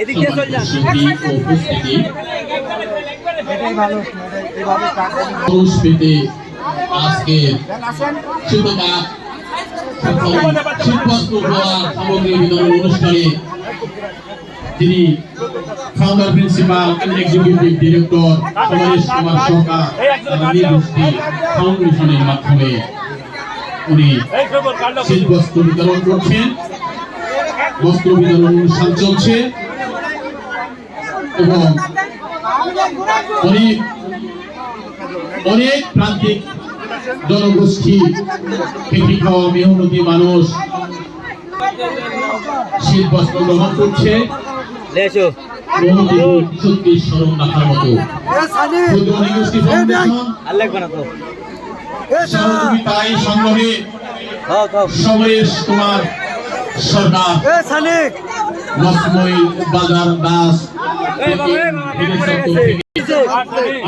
এদিক দিয়ে চল যান। সম্মানিত উপস্থিতি। এটাই ভালো এইভাবে টাকা পুরস্কৃতি আজকে শুভকা সামগ্রী বিতরণ অনুষ্ঠানে যিনি founder principal executive director Samaresh Kumar Sarkar ফাউন্ডেশনের মাধ্যমে উনি শীতবস্ত্র বিতরণ করছেন। বস্ত্র বিতরণ অনুষ্ঠান চলছে। এবং অনেক অনেক প্রান্তিক জনগোষ্ঠী খেটি খাওয়া মেহনতি মানুষ শীত বস্ত্র গ্রহণ করছে। সত্যি স্মরণ রাখার মতো। সহযোগিতায় সংগ্রহে। সমরেশ কুমার সরকার লক্ষ্মী বাজার দাস।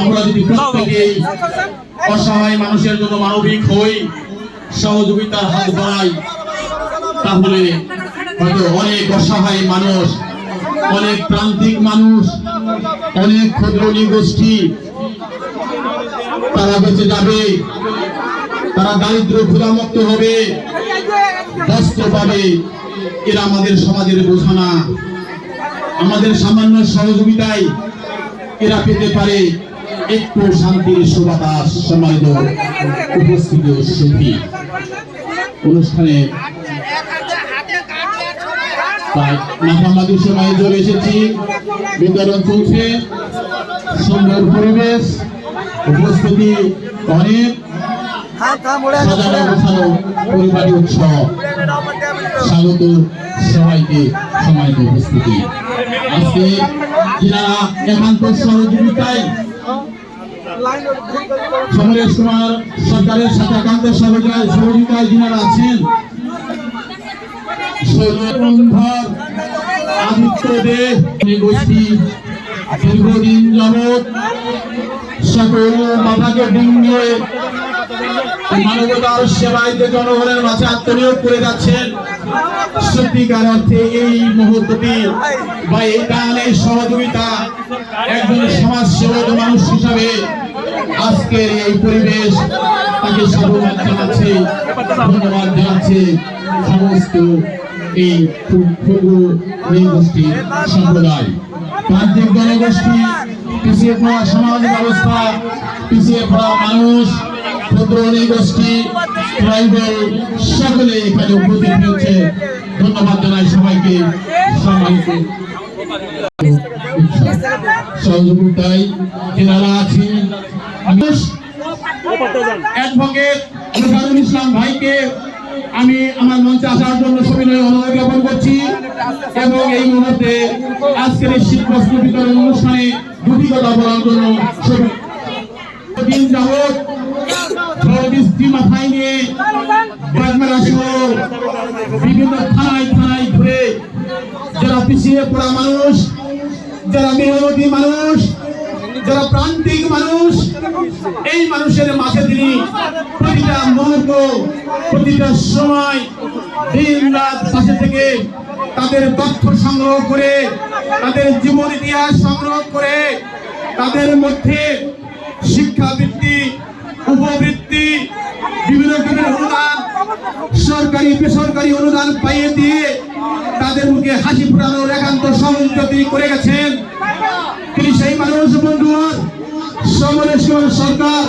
আমরা যদি প্রত্যেকেই অসহায় মানুষের জন্য মানবিক হই, সহযোগিতার হাত বাড়াই, তাহলে হয়তো অনেক অসহায় মানুষ, অনেক প্রান্তিক মানুষ, অনেক ক্ষুদ্র গোষ্ঠী, তারা বেঁচে যাবে, তারা দারিদ্র ক্ষুধামুক্ত হবে। পাবে এরা আমাদের সমাজের বোঝা না। আমাদের সামান্য সহযোগিতায় এরা পেতে পারে একটু শান্তির সুবাতাস সম্মানিত উপস্থিতি সুখী। অনুষ্ঠানে এসেছি। চলছে। সুন্দর পরিবেশ, উপস্থিতি অনেক। পরিবারী উৎসব। স্বাগত সবাইকে সম্মানিত উপস্থিতি। আজকে যারা একান্ত সহযোগিতায় আছেন দীর্ঘদিন যাবৎ সকল মাথাকে ডিঙ্গে মানবতার জনগণের মাঝে আত্মনিয়োগ করে যাচ্ছেন। সত্যিকার অর্থে এই মুহূর্তটি বা এই সহযোগিতা একজন সমাজ সেবক মানুষ হিসাবে আজকের এই পরিবেশ তাকে সাধুবাদ জানাচ্ছে, ধন্যবাদ জানাচ্ছে সমস্ত এই ক্ষুদ্র সম্প্রদায়। প্রান্তিক জনগোষ্ঠী, পিছিয়ে পড়া সমাজ ব্যবস্থা, পিছিয়ে পড়া মানুষ ক্ষুদ্র নৃগোষ্ঠী ট্রাইবেল সকলে এখানে উপস্থিত হয়েছে। ধন্যবাদ জানাই সবাইকে, সম্মানিত। সহযোগিতায় ইসলাম ভাইকে আমি আমার মঞ্চে আসার জন্য সবিনয় অনুরোধ জ্ঞাপন করছি এবং এই মুহূর্তে আজকের এই শীত বস্ত্র বিতরণ অনুষ্ঠানে দুটি কথা বলার জন্য ঝড় বৃষ্টি মাথায় নিয়ে বাজমেলা সহ বিভিন্ন থানায় থানায় ঘুরে যারা পিছিয়ে পড়া মানুষ, যারা মেহনতি মানুষ, যারা প্রান্তিক মানুষ, এই মানুষের মাঝে তিনি প্রতিটা মুহূর্ত, প্রতিটা সময় দিন রাত পাশে থেকে তাদের তথ্য সংগ্রহ করে, তাদের জীবন ইতিহাস সংগ্রহ করে, তাদের মধ্যে শিক্ষাবৃত্তি উপবৃত্তি, বিভিন্ন রকমের অনুদান, সরকারি, বেসরকারি অনুদান পাইয়ে দিয়ে তাদের মুখে হাসি ফোটানোর একান্ত তিনি করে গেছেন। তিনি সেই মানুষ বন্ধু সমরেশ্বর সরকার।